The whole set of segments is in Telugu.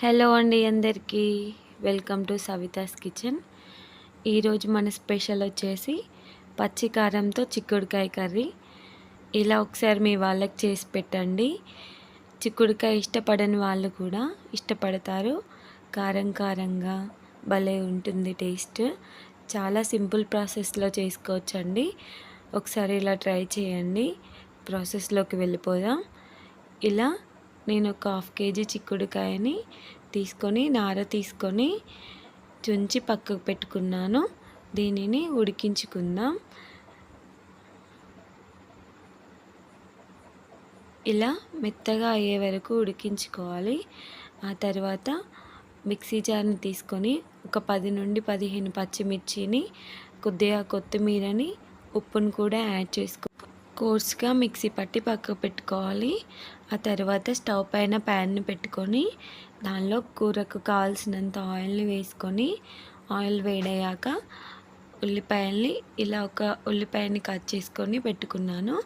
హలో అండి అందరికీ. Welcome to Savitha's kitchen. ఈరోజు మన స్పెషల్ వచ్చేసి పచ్చి కారంతో చిక్కుడుకాయ కర్రీ. ఇలా ఒకసారి మీ వాళ్ళకి చేసి పెట్టండి. చిక్కుడుకాయ ఇష్టపడని వాళ్ళు కూడా ఇష్టపడతారు. కారం కారంగా భలే ఉంటుంది టేస్ట్. చాలా సింపుల్ ప్రాసెస్లో చేసుకోవచ్చండి. ఒకసారి ఇలా ట్రై చేయండి. ప్రాసెస్లోకి వెళ్ళిపోదాం. ఇలా నేను ఒక హాఫ్ కేజీ చిక్కుడుకాయని తీసుకొని నార తీసుకొని చుంచి పక్కకు పెట్టుకున్నాను. దీనిని ఉడికించుకుందాం. ఇలా మెత్తగా అయ్యే వరకు ఉడికించుకోవాలి. ఆ తర్వాత మిక్సీ జార్ని తీసుకొని ఒక పది నుండి పదిహేను పచ్చిమిర్చిని కొద్దిగా కొత్తిమీరని ఉప్పును కూడా యాడ్ చేసుకో కోర్స్గా మిక్సీ పట్టి పక్కకు పెట్టుకోవాలి. ఆ తర్వాత స్టవ్ పైన ప్యాన్ని పెట్టుకొని దానిలో కూరకు కావాల్సినంత ఆయిల్ని వేసుకొని ఆయిల్ వేడయ్యాక ఉల్లిపాయల్ని ఇలా ఒక ఉల్లిపాయని కట్ చేసుకొని పెట్టుకున్నాను.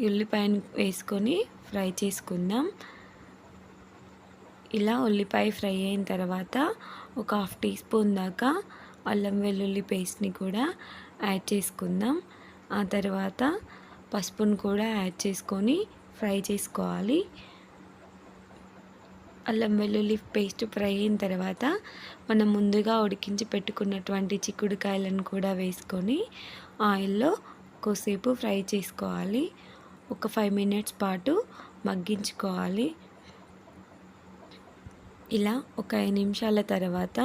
ఈ ఉల్లిపాయని వేసుకొని ఫ్రై చేసుకుందాం. ఇలా ఉల్లిపాయ ఫ్రై అయిన తర్వాత ఒక హాఫ్ టీ స్పూన్ దాకా అల్లం వెల్లుల్లి పేస్ట్ని కూడా యాడ్ చేసుకుందాం. ఆ తర్వాత పసుపును కూడా యాడ్ చేసుకొని ఫ్రై చేసుకోవాలి. అల్లం వెల్లుల్లి పేస్ట్ ఫ్రై అయిన తర్వాత మనం ముందుగా ఉడికించి పెట్టుకున్నటువంటి చిక్కుడుకాయలను కూడా వేసుకొని ఆయిల్లో కొద్దిసేపు ఫ్రై చేసుకోవాలి. ఒక ఫైవ్ మినిట్స్ పాటు మగ్గించుకోవాలి. ఇలా ఒక ఐదు నిమిషాల తర్వాత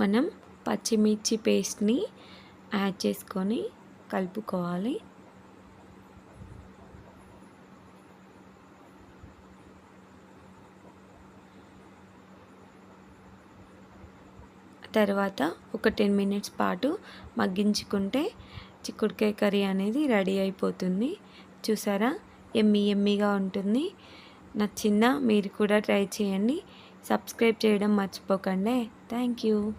మనం పచ్చిమిర్చి పేస్ట్ని యాడ్ చేసుకొని కలుపుకోవాలి. తర్వాత ఒక టెన్ మినిట్స్ పాటు మగ్గించుకుంటే చిక్కుడుకాయ కర్రీ అనేది రెడీ అయిపోతుంది. చూసారా? ఎమ్మి ఎమ్మిగా ఉంటుంది. నచ్చిందా మీరు కూడా ట్రై చేయండి. సబ్స్క్రైబ్ చేయడం మర్చిపోకండి. Thank you.